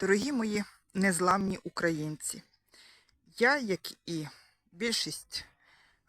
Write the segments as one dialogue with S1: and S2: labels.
S1: Дорогі мої незламні українці, я, як і більшість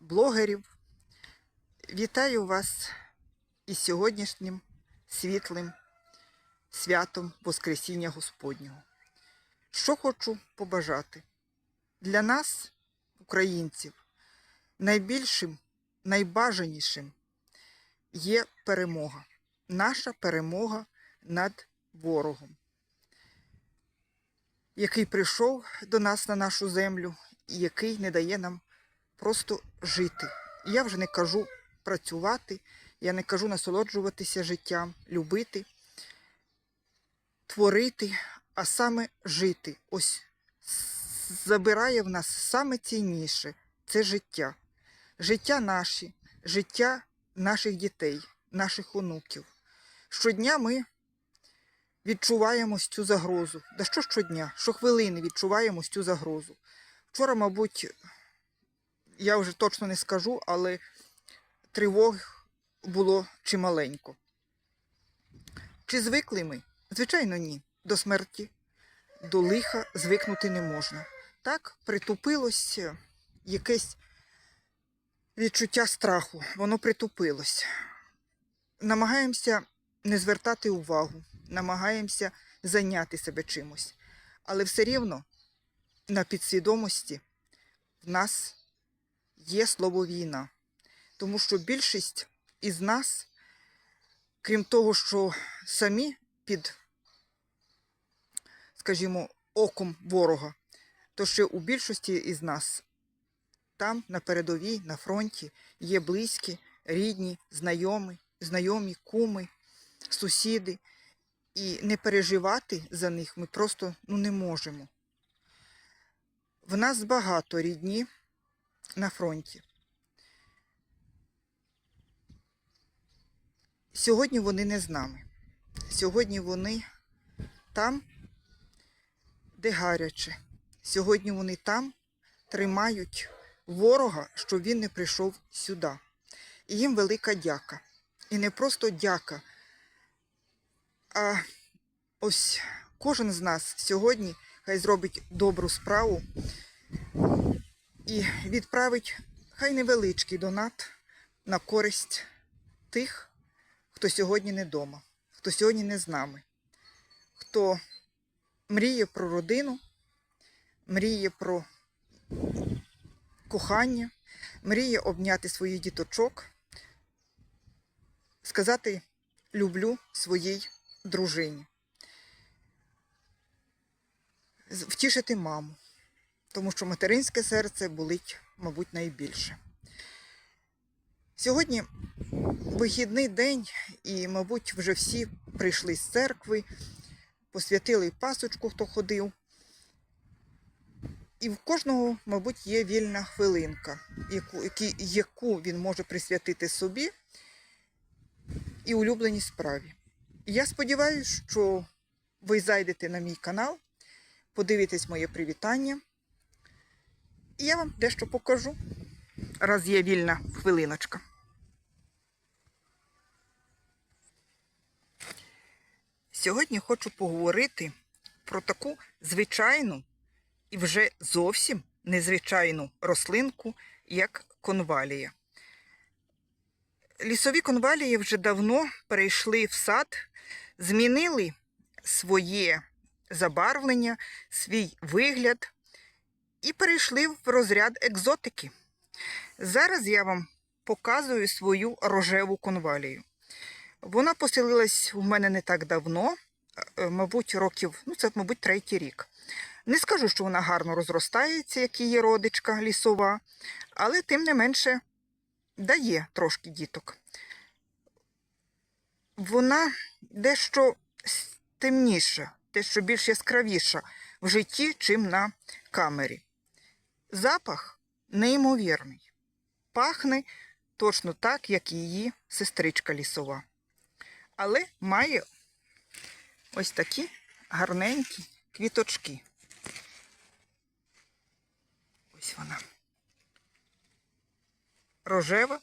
S1: блогерів, вітаю вас із сьогоднішнім світлим святом Воскресіння Господнього. Що хочу побажати? Для нас, українців, найбільшим, найбажанішим є перемога. Наша перемога над ворогом який прийшов до нас на нашу землю і який не дає нам просто жити. Я вже не кажу працювати, я не кажу насолоджуватися життям, любити, творити, а саме жити. Ось забирає в нас саме цінніше це життя. Життя наші, життя наших дітей, наших онуків. Щодня ми відчуваємо цю загрозу. Да що щодня, щохвилини відчуваємо цю загрозу. Вчора, мабуть, я вже точно не скажу, але тривог було чималенько. Чи звикли ми? Звичайно, ні. До смерті, до лиха звикнути не можна. Так, притупилось якесь відчуття страху, воно притупилось. Намагаємося не звертати увагу, намагаємося зайняти себе чимось. Але все рівно на підсвідомості в нас є слово війна. Тому що більшість із нас, крім того, що самі під, скажімо, оком ворога, то ще у більшості із нас там, на передовій, на фронті, є близькі, рідні, знайомі, знайомі, куми, сусіди. І не переживати за них ми просто ну, не можемо. В нас багато рідні на фронті. Сьогодні вони не з нами. Сьогодні вони там, де гаряче. Сьогодні вони там тримають ворога, щоб він не прийшов сюди. І їм велика дяка. І не просто дяка. А ось кожен з нас сьогодні хай зробить добру справу і відправить хай невеличкий донат на користь тих, хто сьогодні не вдома, хто сьогодні не з нами, хто мріє про родину, мріє про кохання, мріє обняти своїх діточок, сказати люблю своїй дружині. Втішити маму, тому що материнське серце болить, мабуть, найбільше. Сьогодні вихідний день, і, мабуть, вже всі прийшли з церкви, посвятили пасочку, хто ходив. І в кожного, мабуть, є вільна хвилинка, яку, яку він може присвятити собі і улюбленій справі. Я сподіваюся, що ви зайдете на мій канал, подивитесь моє привітання. І я вам дещо покажу, раз є вільна хвилиночка. Сьогодні хочу поговорити про таку звичайну і вже зовсім незвичайну рослинку, як конвалія. Лісові конвалії вже давно перейшли в сад, змінили своє забарвлення, свій вигляд і перейшли в розряд екзотики. Зараз я вам показую свою рожеву конвалію. Вона поселилась у мене не так давно, е, мабуть, років, ну це, мабуть, третій рік. Не скажу, що вона гарно розростається, як її родичка лісова, але тим не менше дає трошки діток. Вона дещо темніша, дещо більш яскравіша в житті, чим на камері. Запах неймовірний. Пахне точно так, як її сестричка лісова. Але має ось такі гарненькі квіточки. Ось вона рожева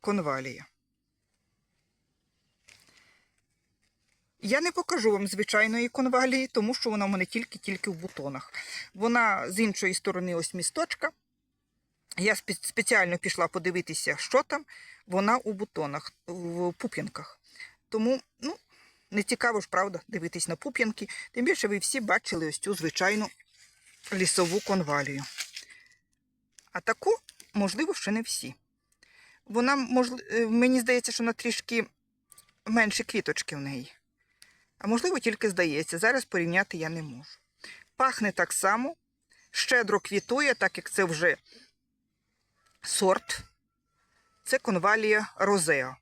S1: конвалія. Я не покажу вам звичайної конвалії, тому що вона в мене тільки-тільки в бутонах. Вона з іншої сторони ось місточка. Я спеціально пішла подивитися, що там. Вона у бутонах, в пуп'янках. Тому, ну, не цікаво ж, правда, дивитись на пуп'янки. Тим більше ви всі бачили ось цю звичайну лісову конвалію. А таку, можливо, ще не всі. Вона, можливо, мені здається, що вона трішки менше квіточки в неї. А можливо, тільки здається. Зараз порівняти я не можу. Пахне так само, щедро квітує, так як це вже сорт. Це конвалія розеа.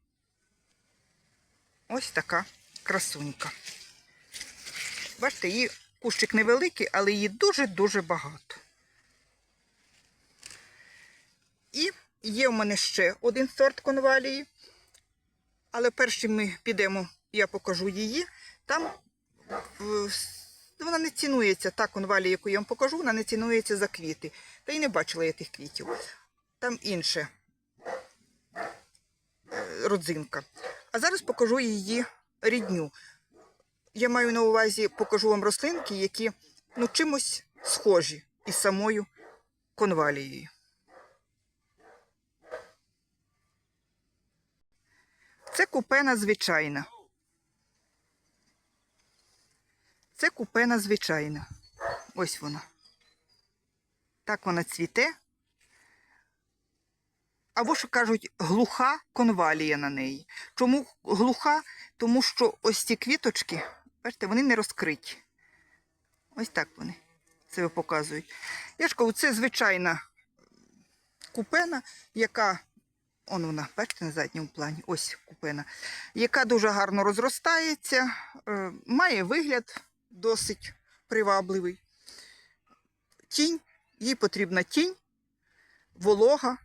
S1: Ось така красунька. Бачите, її кущик невеликий, але її дуже-дуже багато. І є в мене ще один сорт конвалії. Але перш чим ми підемо, я покажу її. Там е, вона не цінується, та конвалія, яку я вам покажу, вона не цінується за квіти. Та й не бачила я тих квітів. Там інше е, родзинка. А зараз покажу її рідню. Я маю на увазі, покажу вам рослинки, які ну, чимось схожі із самою конвалією. Це купена звичайна. Це купена звичайна. Ось вона. Так вона цвіте. Або що кажуть, глуха конвалія на неї. Чому глуха? Тому що ось ці квіточки, бачите, вони не розкриті. Ось так вони себе показують. Я ж кажу, це звичайна купена, яка, он вона, бачите, на задньому плані, ось купена, яка дуже гарно розростається, е, має вигляд досить привабливий. Тінь, їй потрібна тінь, волога,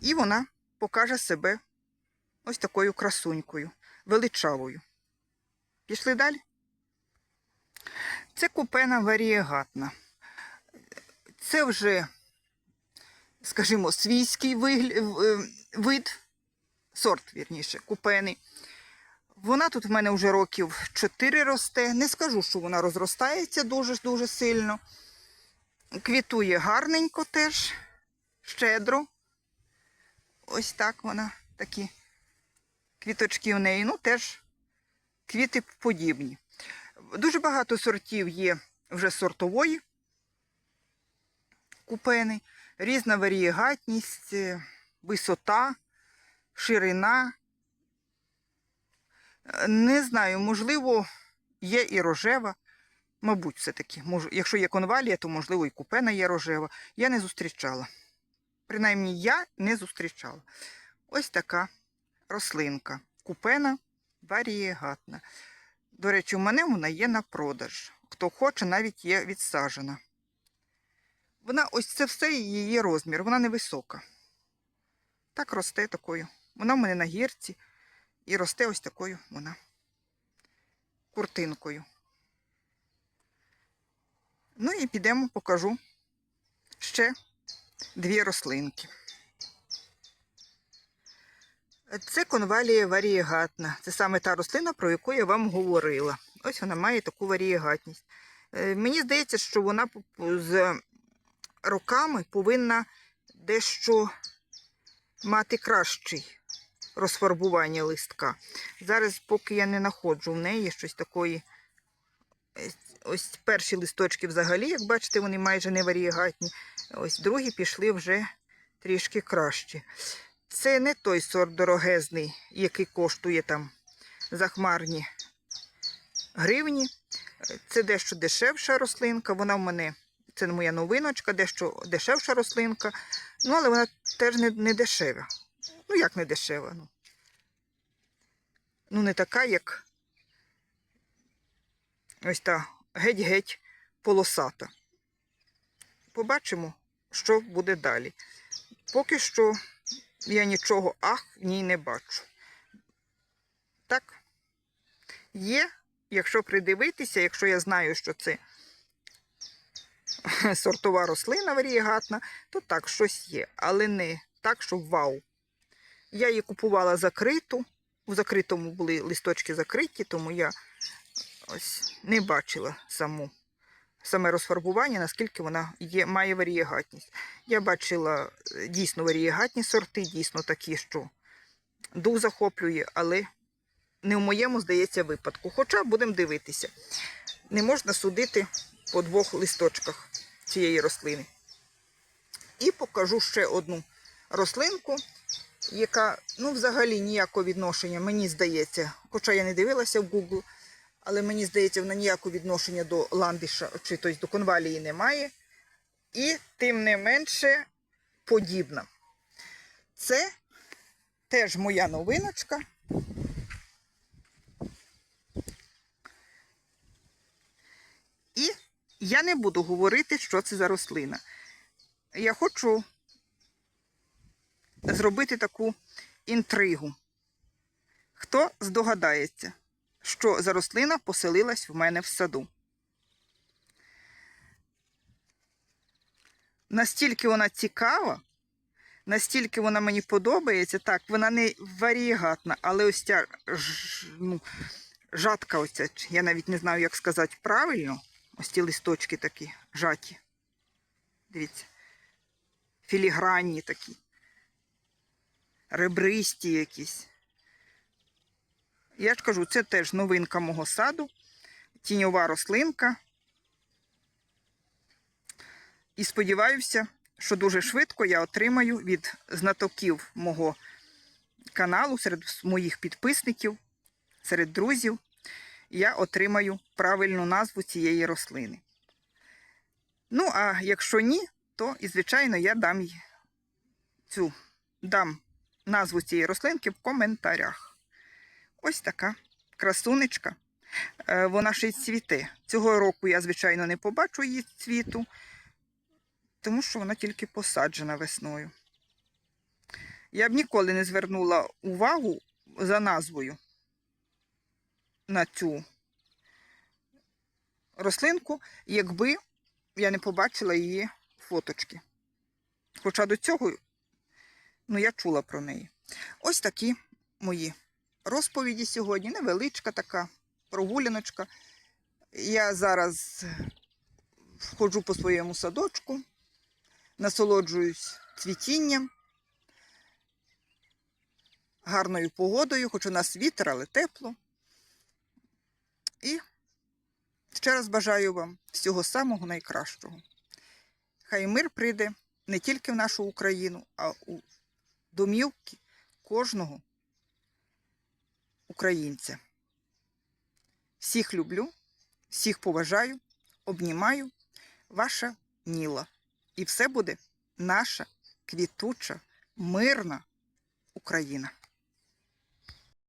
S1: і вона покаже себе ось такою красунькою, величавою. Пішли далі. Це купена варієгатна. Це вже, скажімо, свійський е, вид, сорт, вірніше, купени. Вона тут в мене вже років 4 росте. Не скажу, що вона розростається дуже-дуже сильно. Квітує гарненько теж, щедро. Ось так вона, такі квіточки в неї. Ну, теж квіти подібні. Дуже багато сортів є вже сортової купени, різна варієгатність, висота, ширина. Не знаю, можливо, є і рожева. Мабуть, все-таки. Якщо є конвалія, то можливо і купена є рожева. Я не зустрічала. Принаймні, я не зустрічала. Ось така рослинка. Купена варієгатна. До речі, у мене вона є на продаж. Хто хоче, навіть є відсаджена. Вона ось це все її розмір, вона невисока. Так росте такою. Вона в мене на гірці і росте ось такою вона куртинкою. Ну і підемо, покажу ще дві рослинки. Це конвалія варієгатна. Це саме та рослина, про яку я вам говорила. Ось вона має таку варієгатність. Е, Мені здається, що вона з роками повинна дещо мати кращий розфарбування листка. Зараз, поки я не знаходжу в неї щось такої. Ось перші листочки взагалі, як бачите, вони майже не варієгатні. Ось другі пішли вже трішки краще. Це не той сорт дорогезний, який коштує там захмарні гривні. Це дещо дешевша рослинка. Вона в мене, це моя новиночка, дещо дешевша рослинка. Ну, але вона теж не, не дешева. Як не дешева? Ну, ну не така, як ось та геть-геть полосата. Побачимо, що буде далі. Поки що я нічого ах в ній не бачу. Так, є, якщо придивитися, якщо я знаю, що це сортова рослина варієгатна, то так, щось є, але не так, що вау. Я її купувала закриту. У закритому були листочки закриті, тому я Ось не бачила саму саме розфарбування, наскільки вона є, має варієгатність. Я бачила е, дійсно варієгатні сорти, дійсно такі, що дух захоплює, але не в моєму, здається, випадку. Хоча будемо дивитися. Не можна судити по двох листочках цієї рослини. І покажу ще одну рослинку, яка ну, взагалі ніякого відношення, мені здається, хоча я не дивилася в Google, але мені здається, вона ніякого відношення до ландиша чи тобто, до конвалії не має. І тим не менше подібна. Це теж моя новиночка. І я не буду говорити, що це за рослина. Я хочу зробити таку інтригу. Хто здогадається, що за рослина поселилась в мене в саду? Настільки вона цікава, настільки вона мені подобається. Так, вона не варієгатна, але ось ця ж, ну, жатка, оця, я навіть не знаю, як сказати правильно. Ось ці листочки такі жаті. Дивіться. Філігранні такі. Ребристі якісь. Я ж кажу, це теж новинка мого саду. Тіньова рослинка. І сподіваюся, що дуже швидко я отримаю від знатоків мого каналу, серед моїх підписників, серед друзів, я отримаю правильну назву цієї рослини. Ну, а якщо ні, то, і, звичайно, я дам цю дам назву цієї рослинки в коментарях. Ось така красунечка. Е, Вона ще й цвіте. Цього року я, звичайно, не побачу її цвіту, тому що вона тільки посаджена весною. Я б ніколи не звернула увагу за назвою на цю рослинку, якби я не побачила її фоточки. Хоча до цього ну, я чула про неї. Ось такі мої розповіді сьогодні. Невеличка така прогуляночка. Я зараз ходжу по своєму садочку, насолоджуюсь цвітінням, гарною погодою, хоч у нас вітер, але тепло. І ще раз бажаю вам всього самого найкращого. Хай мир прийде не тільки в нашу Україну, а у домівки кожного українця. Всіх люблю, всіх поважаю, обнімаю. Ваша Ніла. І все буде наша квітуча, мирна Україна.